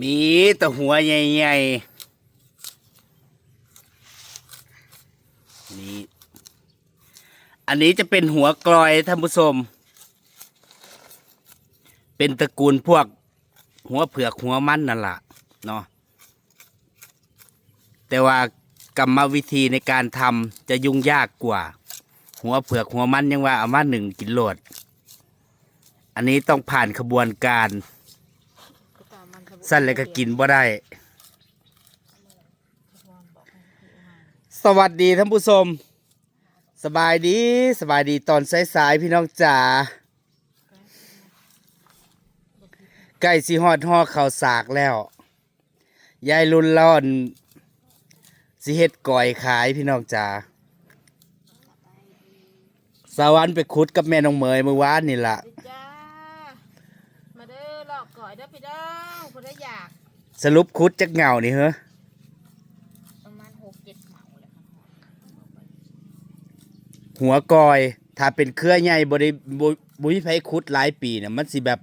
มีแต่หัวใหญ่ๆนี่อันนี้จะเป็นหัวกลอยท่านผู้ชม เป็นตระกูลพวกหัวเผือกหัวมันนั่นแหละเนาะแต่ว่ากรรมวิธีในการทำจะยุ่งยากกว่า หัวเผือกหัวมันยังว่าเอามาหนึ่งกิโลดอันนี้ต้องผ่านขบวนการ สั้นเลยก็กินบ่ได้ สวัสดีท่านผู้ชม สบายดีสบายดีตอนสายๆพี่น้องจ๋าใกล้สิฮอดฮอเข่าสากแล้ว ยายรุนร้อนสิเฮ็ดก่อยขายพี่น้องจ๋าสาวรรค์ไปขุดกับแม่น้องเมยเมื่อวานนี่ล่ะ ดิจ้า มาเด้อหลอกก่อยเด้อพี่น้องคนได้อยาก สรุปขุดจักเหงานี่เหรอประมาณหกเจ็ดเหมาเลยค่ะหัวกอย ถ้าเป็นเครือใหญ่บ่ได้บ่บ่มีไผขุดหลายปีเนี่ยมันสิแบบ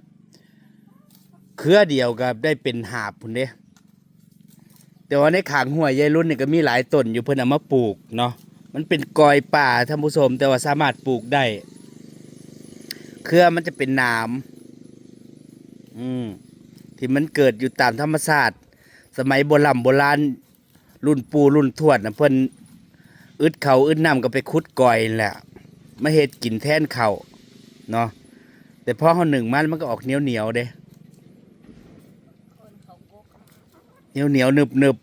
เครือเดียวก็ได้เป็นหาบพุ่นเด้แต่ว่าในขางห้วยายรุ่นเนี่ยก็มีหลายต้นอยู่เพิ่นเอามาปลูกเนาะมันเป็นกอยป่าท่านผู้ชมแต่ว่าสามารถปลูกได้ เครือมันจะเป็นนามอืม ที่มันเกิดอยู่ตามธรรมชาติสมัยโบราณโบราณรุ่นปูรุ่นทวดนะเพิ่นอึดเขาอึดน้ำก็ไปขุดก่อยแหละมาเฮ็ดกินแทนเขาเนาะแต่พอเขาหนึ่งมันมันก็ออกเหนียวเหนียวเด้เหนียวเหนียวหนึบหนึบ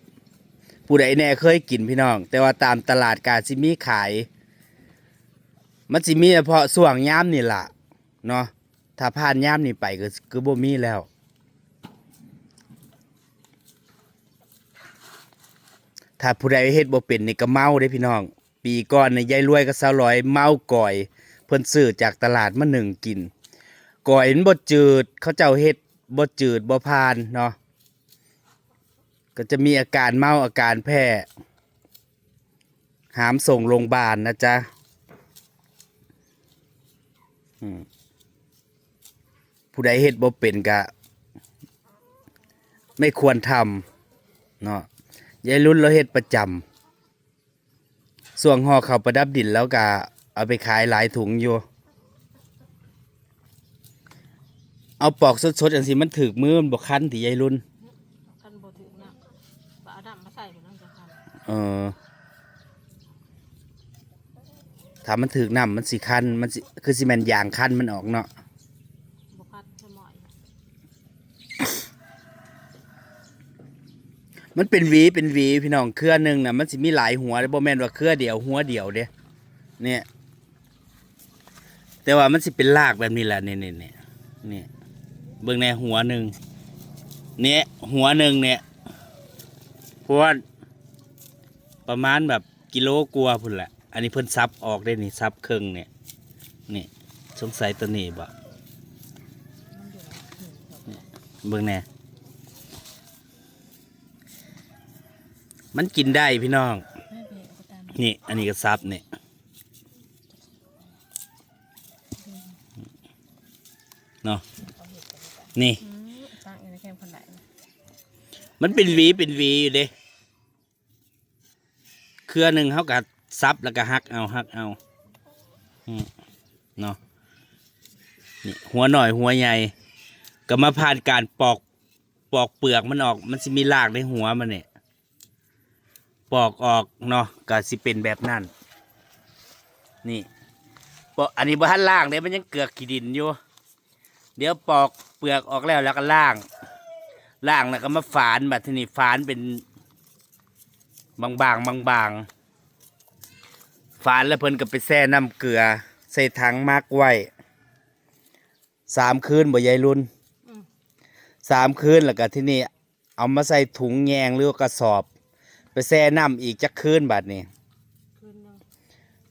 ผู้ใดแน่เคยกินพี่น้อง แต่ว่าตามตลาดกาซิมีขาย มันสิมีเฉพาะส่วงย่ามนี่ล่ะเนาะถ้าผ่านย่ามนี่ไปก็คือบ่มีแล้ว ถ้าผู้ใดเฮ็ดบ่เป็นนี่ก็เมาเด้พี่น้อง ปีก่อนในะยายรวยกับสาวลอยเมาก่อย เพิ่นซื้อจากตลาดมาหนึ่งกินก่อยมันบ่จืด เขาเจ้าเฮ็ดบ่จืดบ่พานเนาะก็จะมีอาการเมาอาการแพ้ หามส่งโรงพยาบาลนะจ๊ะผู้ใดเฮ็ดบ่เป็นกะ ไม่ควรทำเนาะ ยายรุ่นเราเฮ็ดประจำส่วงห่อเขาวประดับดินแล้วกะเอาไปขายหลายถุงอยู่ เอาปอกสดๆอันสิมันถึกมือมันบ่คันที่ยายรุ่นคันโบถึงนะบเอาดำมาใส่พี่น้องจะคันเออถ้ามันถึกน้ำมันสิคันมันสิคือสิแมนยางคันมันออกเนาะ บคัดสมอย มันเป็นหวีเป็นหวีพี่น้องเครือหนึ่งนะมันสิมีหลายหัวเด้บ่แม่นว่าเครือเดียวหัวเดียวเด้เนี่ย แต่ว่ามันสิเป็นรากแบบนี้แหละเนี่ยเนี่ยเนี่ยเนี่ยเบิ่งในหัวหนึ่งเนี่ยหัวหนึ่งเนี่ยเพราะว่าประมาณแบบกิโลกว่าพุ่นแหละอันนี้เพิ่นซับออกได้นี่ซับครึ่งเนี่ยนี่สงสัยตัวนี้บ่เบิ่งแหน่ มันกินได้พี่น้องไม่เป็นก็ตามนี่ อันนี้ก็ซับเนี่ยเนาะนี่อืมตั้งอยู่ในแคมป์คนไหนมันเป็นหวีเป็นหวีอยู่เด้เครือหนึ่งเขากัซับแล้วก็หักเอาหักเอาอืมเนาะนี่หัวหน่อยหัวใหญ่ ก็มาผ่านการปอกปอกเปลือกมันออก มันสิมีรากในหัวมันเนี่ย ปอกออกเนาะก็สิเป็นแบบนั้น นี่ปอกอันนี้บ้านล่างเนี่ยมันยังเกือกขี้ดินอยู่เดี๋ยวปอกเปลือกออกแล้วแล้วก็ล่าง ล่างแล้วก็มาฝานแบบที่นี่ฝานเป็นบางๆบางๆฝานแล้วเพิ่นก็ไปแช่น้ำเกลือ ใส่ถังมักไว้สามคืนบ่ยายรุ่นสามคืนแล้วก็ที่นี่เอามาใส่ถุงแยงหรือว่ากระสอบ ไปแช่น้ำอีกจักคืนบัดนี้ คืนหนึง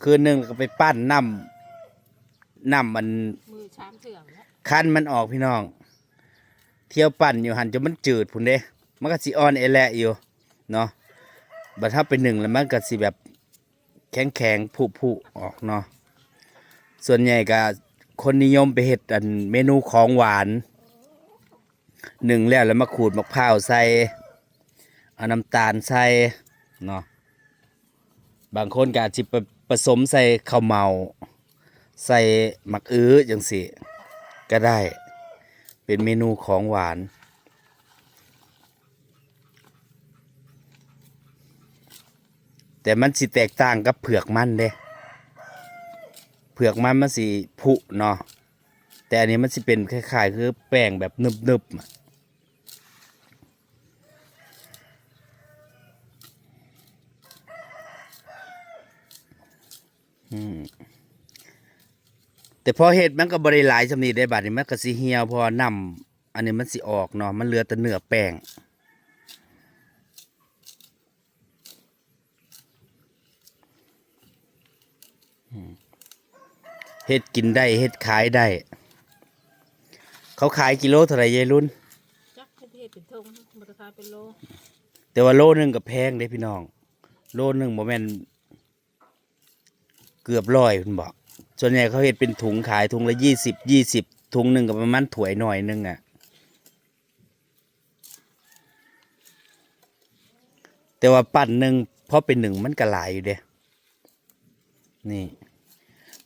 คืนหนึ่งก็ไปปั้นน้ำน้ำมันมือชามเสื่อมแล้วคันมันออกพี่น้อง เที่ยวปั่นอยู่หันจนมันจืดพุ่นเด้ มันก็สิอ่อนเอแหละอยู่เนาะบัดถ้าเป็นหนึ่งแล้วมันก็สิแบบแข็งแข็งผุผุออกเนาะส่วนใหญ่ก็คนนิยมไปเห็ดอันเมนูของหวาน หนึ่งแล้วแล้วมาขูดมะพร้าวใส่ เอาน้ำตาลใส่เนาะบางคนก็อาจจะผสมใส่ข้าวเมา ใส่หมักอื้อจังสิก็ได้เป็นเมนูของหวาน แต่มันสิแตกต่างกับเผือกมันเด้เผือกมันมันสิผุเนาะแต่อันนี้มันสิเป็นคล้ายๆ คือแป้งแบบนึบๆอะอืม แต่พอเห็ดมันก็บริหลายสำนีได้บัดนี้มันก็สิเหี่ยวเพอนำอันนี้มันสิออกเนาะมันเหลือแต่เนื้อแป้งเฮ็ดกินได้เฮ็ดขายได้ เขาขายกิโลเท่าไหรยายรุ่นจักให้เพศเป็นทงบัตรคายเป็นโล แต่ว่าโลหนึงก็แพงเด้พี่น้อง โลหนึงบ่แม่น เกือบร้อยคุณบอก ส่วนใหญ่เขาเฮ็ดเป็นถุงขายถุงละยี่สิบยี่สิบถุงหนึ่งก็ประมาณถ้วยหน่อยหนึงอะแต่ว่าปั่นหนึ่งพอเป็นหนึ่งมันก็หลายอยู่เด้นี่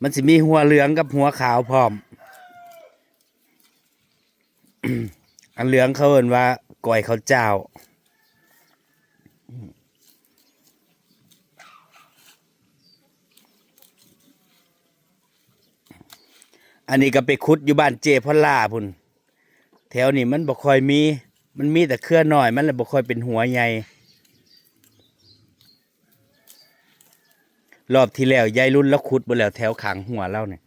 มันสิมีหัวเหลืองกับหัวขาวพร้อม อันเหลืองเขาเอินว่าก้อยเขาเจ้า อันนี้ก็ไปคุดอยู่บ้านเจพอล่าพุ่นแถวนี้มันบ่ค่อยมี มันมีแต่เครือหน้อย มันเลยบ่ค่อยเป็นหัวใหญ่รอบที่แล้วยายรุ่นแล้วคุดบ่แล้วแถวขางหัวเล่าเนี่ย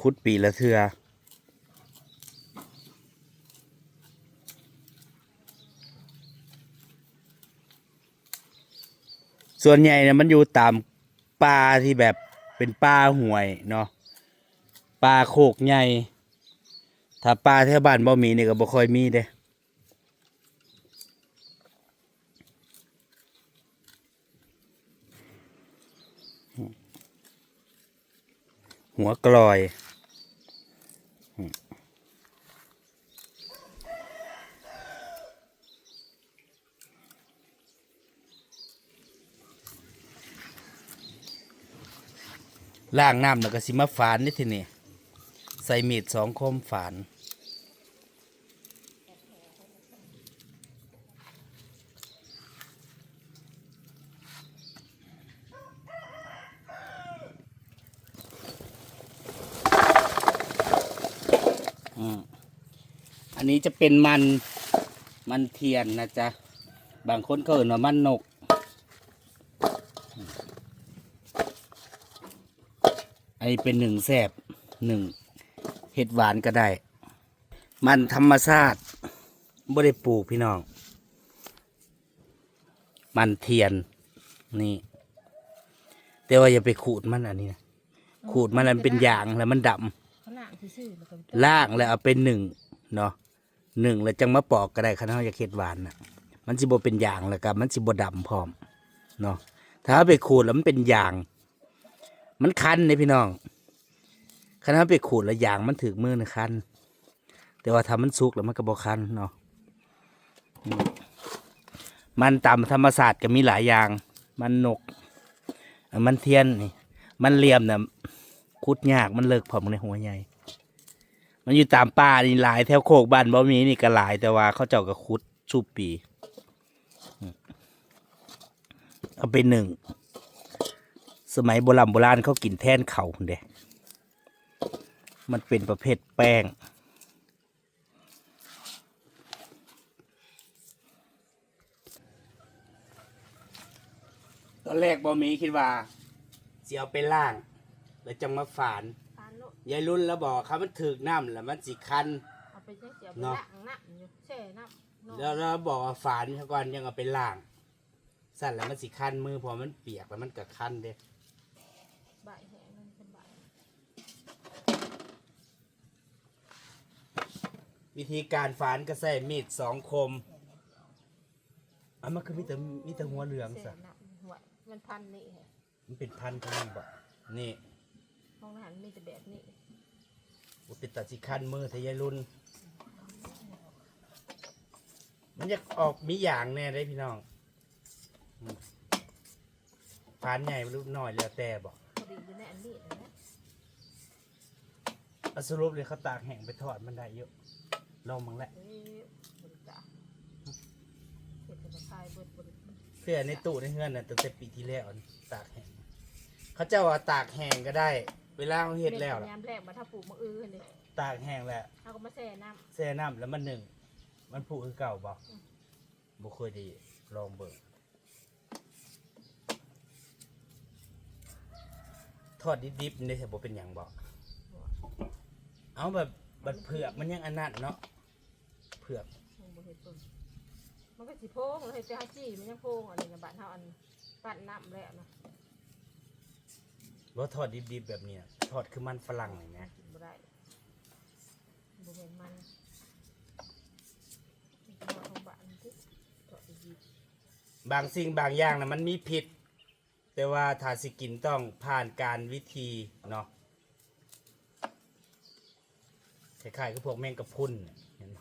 คุดปีละเทือส่วนใหญ่เนี่ยมันอยู่ตามป่าที่แบบ เป็นปลาห่วยเนาะปลาโคกใหญ่ถ้าปลาแถวบ้านบ่มีนี่ก็บ่ค่อยมีเด้หัวกลอย ล่างน้ำแล้วก็สิมาฝานนี่ทีนี่ใส่มีดสองคมฝานอืมอันนี้จะเป็นมันมันเทียนนะจ๊ะ บางคนก็เอ่นว่ามันนก อันนี้เป็นหนึ่งแสบหนึ่งเห็ดหวานก็ได้ มันธรรมชาติไม่ได้ปลูกพี่น้อง มันเทียนนี่ แต่ว่าอย่าไปขูดมันอันนี้นะขูดมันแล้วมันเป็นยางแล้วมันดำขนาดซื่อๆแล้วก็ล่างแล้วเอาเป็นหนึ่งเนาะหนึ่งแล้วจังมาปอกก็ได้คันเขาอยากเฮ็ดหวานนะมันสิบ่เป็นยางแล้วก็มันสิบ่ดำพร้อมเนาะถ้าเอาไปขูดแล้วมันเป็นยาง มันคันเลยพี่น้องคันเอาไปขูดล้วยางมันถึกมือนะคันแต่ว่าถ้ามันสุกแล้วมันก็บ่คันเนาะมันตามธรรมศาสตร์ก็มีหลายอย่าง มันนก มันเทียนนี่ มันเหลี่ยมเนี่ยคุดยากมันเลิกพร้อมในหัวใหญ่ มันอยู่ตามป่านี่หลายแถวโคกบ้านบ่มีนี่ก็หลายแต่ว่าเขาเจ้าก็คุดชุบปีอืมเอาไปหนึ่ง สมัยโบราณโบราณเขากินแท่นเขาพุ่นเด้มันเป็นประเภทแป้ง ตอนแรกบ่มีคิดว่าเสียเอาไปล่าง แล้วจังมาฝานปานโลยายรุ่นแล้วบอกเขามันถึกน้ำแล้วมันสิคัน เอาไปจังเสียบเนาะล้างน้ำอยู่แช่น้ำเนาะแล้วเราบอกว่าฝานซะก่อนยังเอาไปล่าง สั่นแล้วมันสิคันมือพอมันเปียกแล้วมันก็คันเด้ ใบายแห้งมันสบาย วิธีการฝานก็ใส่มีดสองคมอะมันคือมีแต่มีแต่หัวเหลืองแช่สะน้ำหัวมันพันนี่แฮะมันเป็นพันธุ์ของมันบ่นี่ห้องอาหารมีแต่แบบนี้อุติดตัดสิคันมือทะยายรุ่น มันจะออกมีอย่างแน่ได้พี่น้องอืมพานใหญ่รูปน้อยแล้วแต่บอกพอดีอยู่ในอันนี้นะเอาสรุปเลยเขาตากแห้งไปทอดมันได้เยอะ ลองมั้งแหละเอ้ยบริจาคเห็ดเป็นคายเบิดบริเสื้อในตู้ในเฮือนน่ะตั้งแต่ปีที่แล้วนี่ตากแห้งเขาเจ้าว่าตากแห้งก็ได้ เวลาเขาเฮ็ดแล้วล่ะยามแรกมาถ้าปลูกมะอื้อเลยตากแห้งแล้วเอาก็มาแช่น้แช่น้ำแล้วมันหนึ่ง มันผุคือเก่าบ่บ่เคยดีลองเบิ่งทอดดิบๆนี่แต่บ่เป็นหยังบ่เอาแบบบัดเผือกมันยังอันนั้นเนาะเผือกำมันบ่เห็ดเบิ่งมันก็สิโพงเลยแต่ฮัจี้มันยังโพงอันนี้นะบ้านเฮาอันปั้นน้ำแล้วนะบ่ทอดดิบๆแบบเนี้ยทอดคือมันฝรั่งนี่นะกินบ่ได้บ่เห็นมันมันก็เอาของบ้านที่ก็ดีบางสิ่งบางอย่างนะมันมีผิด แต่ว่าถ้าสิกินต้องผ่านการวิธีเนาะคล้ายๆกับพวกแมงกะพรุนน่ะเห็นไหม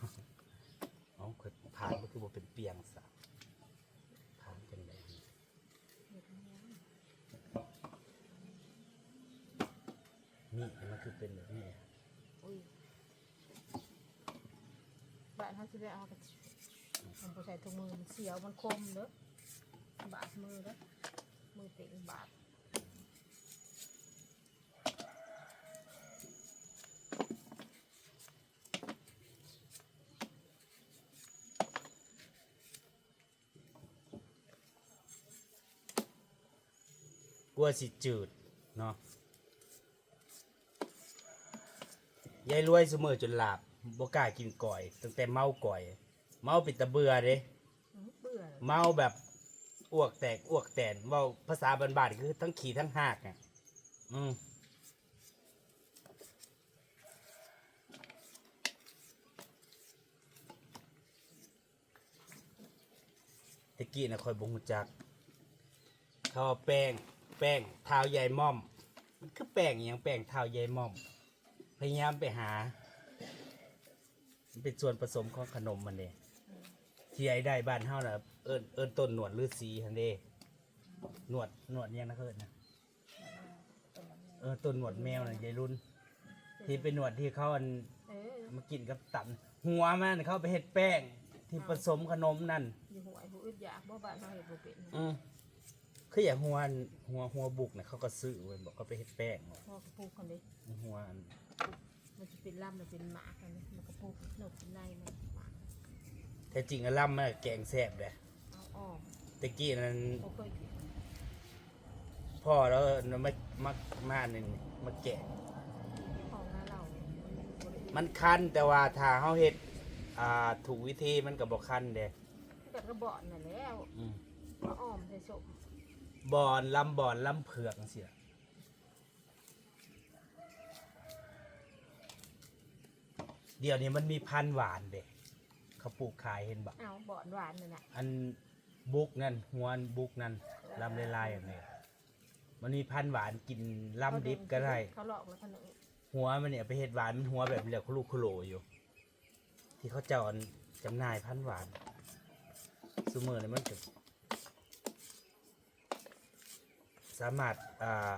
เอาเคย ผ่านก็คือว่าเป็นเปียงสะผ่านเป็นแบบนี้เห็ดมันยังนี่มันคือเป็นแบบนี้อุ้ยบ้านเฮาสิได้เอากระมันบ่ใส่ถุงมือมันเสียวมันคมเด้อบาดมือเด้อมือเต็งบาด ลัวสิจืดเนาะยายรวยเสมอจนหลับบ่กล้ากินก่อย ตั้งแต่เมาก่อย เมาเป็นตะเบื่อเด้อื้อเบื่อเมาแบบอ้วกแตกอ้วกแตนเว่าภาษาบ้านๆคือทั้งขี่ทั้งหากอะอืมตะกี้นะคอยบงจัก เขาเอาแป้ง แป้งเท้าใยม่อม มันคือแป้งอหย่างแป้งเท้าใยม่อม พยายามไปหา มันเป็นส่วนผสมของขนมมันเองที่ไอ้ได้บ้านเฮาน่ะเอิ้นเอิ้นต้นหนวดฤาษีฮันเด้หนวดหนวดอิหยังนะเขาเอิ้นนะเออต้นหนวดแมวน่ะยายรุ่น ที่เป็นหนวดที่เขาอันเออมากินกับตับหัวมันเขาไปเฮ็ดแป้ง ที่ผสมขนมนั่นอยู่หัวผู้อึดอยากบ่บ้านเฮาเฮ็ดบ่เป็นอืม คืออย่างหัวอันหัวหัวบุกเนี่ยเขาก็ซื้อไว้บอกเขาไปเฮ็ดแป้งพ่อก็ปลูกคนนี้หัวอันมันจะเป็นลำมันเป็นหมากอันนี้มันก็ปลูกนกเป็นไร่มันหมากแต่จริงอะล่ำมันแกงแซ่บเลยเอาอ้อมตะกี้นั้นบ่เคยกินพ่อแล้วมามามาหนึ่งมาแกะของหน้าเราบ่ได้มันคันแต่ว่าถ้าเฮาเฮ็ดอ่าถูกวิธีมันก็บ่คันเด้ก็กระบอกนั่นแล้วอืม มาอ้อมใส่สม บอนลำบอนลำเผือกจังซี่ล่ะเดี๋ยวนี้มันมีพันธุ์หวานเด้เขาปลูกขายเห็นบ่เอาบ่อนหวานนั่นน่ะอันบุกนั่นหัวอันบุกนั่นลำลายๆอันนี้มันมีพันธุ์หวานกินลำดิบก็ได้เขาหลอกแล้วขนมหัวมันเนี่ยไปเห็ดหวานมันหัวแบบเหลือคุลูคุโลอยู่ ที่เขาเจ้าอันจำหน่ายพันธุ์หวานซูเมอร์เนี่ยมันก็ สามารถอ่า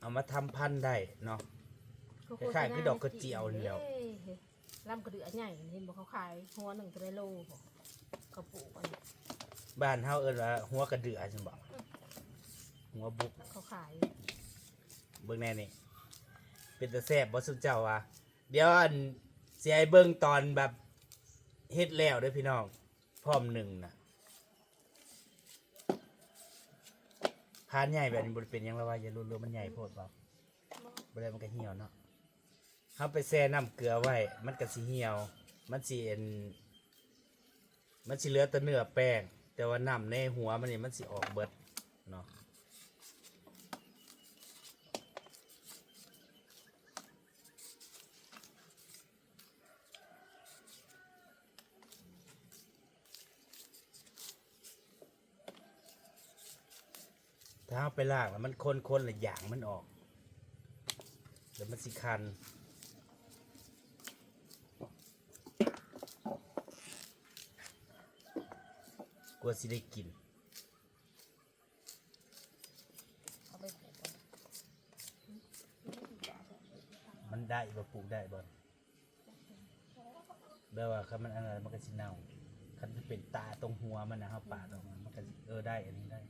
เอามาทำพันธุ์ได้เนาะ คล้ายๆคือดอกกระเจียวนี่แหล้วเอ้ยลำกระเดือใหญ่เห็นบ่เขาขายหัวหนึ่งตัวได้โลบ่เขาปลูกอันนี้บ้านเฮาเอิ้นว่าหัวกระเดือจังบ่หัวบุก เขาขายเบิ่งแน่นี่ เป็นตาแซ่บบ่สุดเจ้าว่ะเดี๋ยวอันสิให้เบิ่งตอนแบบเฮ็ดแล้วเด้อพี่น้อง พร้อมหนึ่งน่ะ พานใหญ่แบบนี้บริเป็นหยังละวว่าอย่ารู้ๆมันใหญ่โพดเปล่าบ่ได้มันก็เหี่ยวเนาะเขาไปแช่น้ำเกลือไว้ มันก็สิเหี่ยว มันสิเอ็นมันสิเหลือแต่เนื้อแป้ง แต่ว่าน้ำในหัวมันนี่มันสิออกเบิดเนาะ ถ้าเอาไปลากแล้วมันคนๆละอย่างมันออกเดี๋ยวมันสิคันกลัวสิได้กินมันได้บ่ปลูกได้บ่แบบว่าคันมันอันนั้นมันก็สิเน่าคันมันเป็นตาตรงหัวมันนะเฮาปาดออกมามันก็สิเออได้อันนี้ได้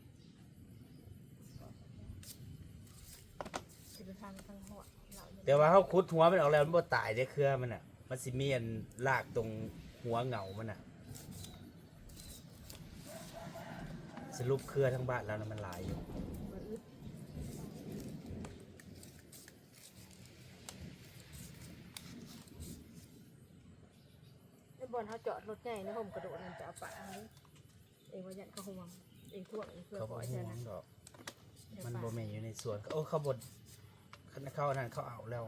สิไปทางทางหัวเราอยู่แต่ว่าเขาขุดหัวมันออกแล้วมันบ่ตายได้เครือมันอะ มันสิมีอันลากตรงหัวเหงามันอะ สรุปเครือทั้งบ้านแล้วนะมันหลายอยู่ มันอึดไอ้บอลเขาจอดรถใหญ่นะผมกระโดดมันจะเอาปะอันนี้เองว่ายันเขาห่วงเองท่วงเองเพื่อเขาปบล่ออยห่ใช่วไหมงดอก มันบ่แม่นอยู่ในสวนโอ้เขาบด คันเขาอันนั้นเขาเอาแล้ว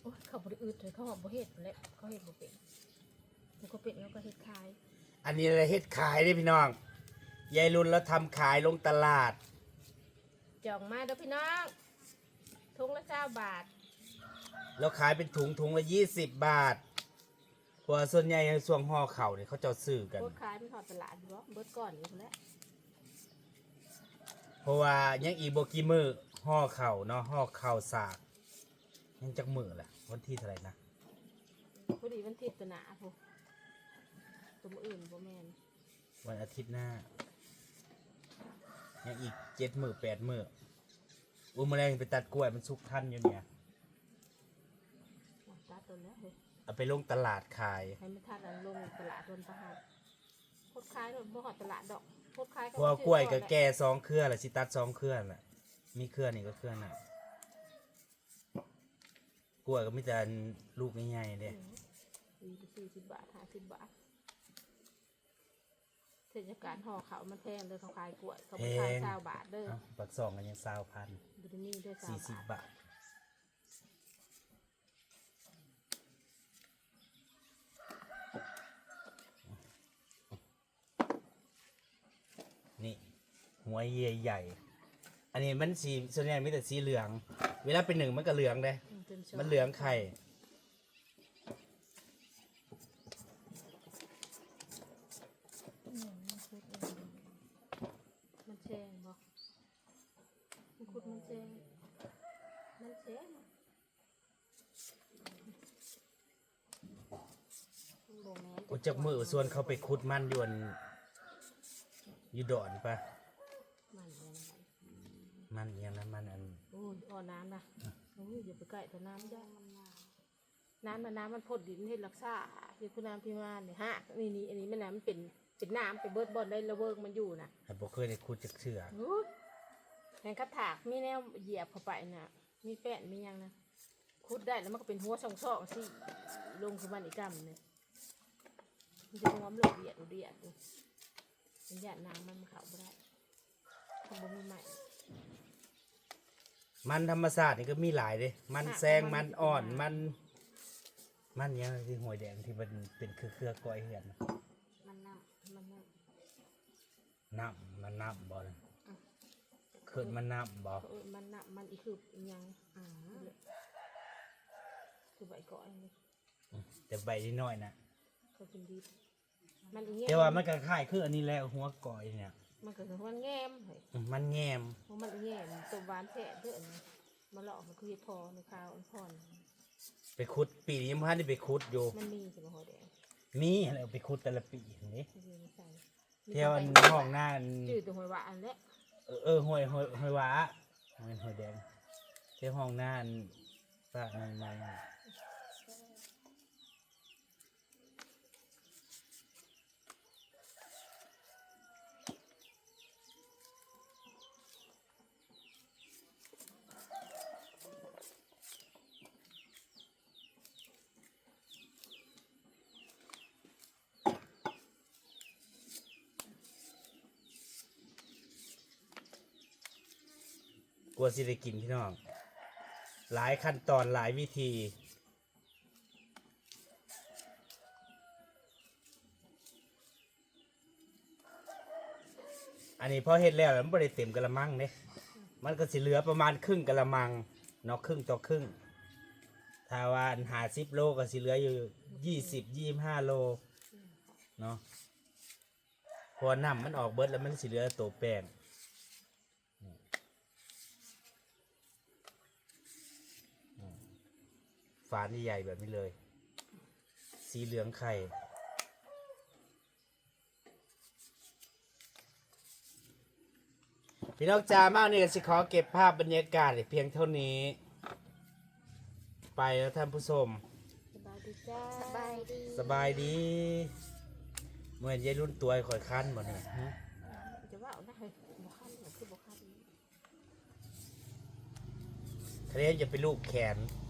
โอ้ยเขาบริอึดเลยเขาหอมบ่เห็ดเลยเขาเห็ดบ่เป็นมันก็เป็นแล้วก็เห็ดคายอันนี้อะไรเฮ็ดขายเด้พี่น้องยายรุ่นแล้วทำขายลงตลาด จองมาเด้อพี่น้องทุงละเจ้าบาทแล้วขายเป็นถุงถุงละยี่สิบบาทเพราะว่าส่วนใหญ่ในส่วงห่อเข่าวเนี่ยเขาเจะซื้อกัน โคตรขายมันถอดตลาดอยู่บ่เบิดก่อนอยู่แล้วเพราะว่ายังอีกบกี่มือ ห่อเข่าวเนาะห่อเข่าวสากยังจักมือแหละวันที่เท่าไหร่นะพอดีวันทิศตนาพวกตัวมืออื่นบ่แม่นวันอาทิตย์หน้ายังอีกเจ็ดมือแปดมืออุ้มแมลงไปตัดกล้วยมันสุกทันอยู่เนี่ยว่าตัดตัวแล้วเฮ้ยเอาไปลงตลาดขายให้ไม่ทันอันลงตลาดโดนประหารโคตรขายโดนบ่หอดตลาดดอกโคตรขายเพราะว่ากล้วยก็แก่สองเครือแหละสิตัดสองเครือแหละ มีเครือนี่ก็เครือน่ะกล้วยก็มีแต่ลูกใหญ่ๆเด้สี่สี่สิบบาทห้าสิบบาทเทศกาลห่อเขาวมันแพงเลยเขาขายกล้วยเขาไม่ขายเก้าบาทเด้อเอ้าปักซองกันยังสาวพันดูดินี่ด้วยสี่เก้าสิบบาทบาทนี่หัวใหญ่ๆ อันนี้มันสีส่วนใหญ่มีแต่สีเหลือง เวลาเป็นหนึ่งมันก็เหลืองเลยอืจชบมันเหลืองไข่อืมมันคุดเองมันแชงบ่มันคุดมันแชงมันแชงบ่แม่นกูจักมือส่วนเขาไปคุดมันอยวนอยู่ดอนปะมันยังไง มันอยังนั้นมันอันโอ้ยอ่อนน้ำนะโอ้ยอย่าไปใกล้แต่น้ำย่าน้ำมันน้ำมันพดดินให้รักษาอยู่คือน้ำพิมานเนี่ยฮะนี่นี่อันนี้แม่น้ำมันเป็นเป็นน้ำไปเบิดบอลได้ระเบิงมันอยู่นะไอ้บ่เคยได้คุดจักเชือโอ้ยแทงกระถากมีแนวเหยียบเข้าไปน่ะ มีแป้นมีหยังนะคุดได้แล้วมันก็เป็นหัวช่องๆสิลงคือมันอีกกำเนี่ยมันจะงอมลงเดียดเดียดอยู่มันหยาดน้ำมันมันเขาไม่ได้ทำบ่มีใหม่ มันธรรมศาสตร์นี่ก็มีหลายเด้มันแซงมันอ่อนมัน มันยังที่หวยแดงที่มันเป็นคือเครือก้อยเหือนน่ะมันน้ำมันน้ำน้ำมันน้ำบ่นะขึ้นมันน้ำบ่เออมันน่ะมันอีคืออิหยังอ่าคือใบก่อนนี่แต่ใบนิดหน่อยนะเขากินดีมันอีแงมแต่ว่ามันก็คล้ายคืออันนี้แหล้วหัวก้อยเนี่ย มันก็คือมันแงมเฮ้ยอืมมันแง้มเพราะมันอีแงมตัวหวานแท้เด้อนี่มาหลอกมันคือเฮ็ดพอในข้าวอันพอนไปขุดปีนี้มันได้ไปขุดอยู่มันมีใช่ไหมหัวแดงมีอะไรไปขุดแต่ละปีนี่มันมีในใส่เที่ยวอันห้องหน้าอันจืดตัวหัวหวานแล้วเออเออห้วยห้วยห้วยหวาห้วยห้วยแดงเที่ยวห้องหน้าอันปะในใน ลัวสิได้กินพี่น้อง หลายขั้นตอนหลายวิธี อันนี้พอเฮ็ดแล้วมันบ่ได้เต็มกะละมังเด้มันก็สิเหลือประมาณครึ่งกะละมังเนาะครึ่งต่อครึ่งถ้าว่าหาสิบโลก็สิเหลืออยู่ยี่สิบยี่ห้าโลเนาะพอน้ำมันออกเบิดแล้วมันสิเหลือตัวแป้งนี่อืม ฝานใหญ่ๆแบบนี้เลย สีเหลืองไข่พี่น้องจ้ามากนี่ก็สิขอเก็บภาพบรรยากาศเพียงเท่านี้ ไปแล้วท่านผู้ชมสบายดีจ้าสบายดี สบายดีเมื่อยายรุ่นตัวข่อยคันหมดเลยจะว่าเอาได้บ่คันหรอคือบ่คันเครียดจะไปลูกแขนเ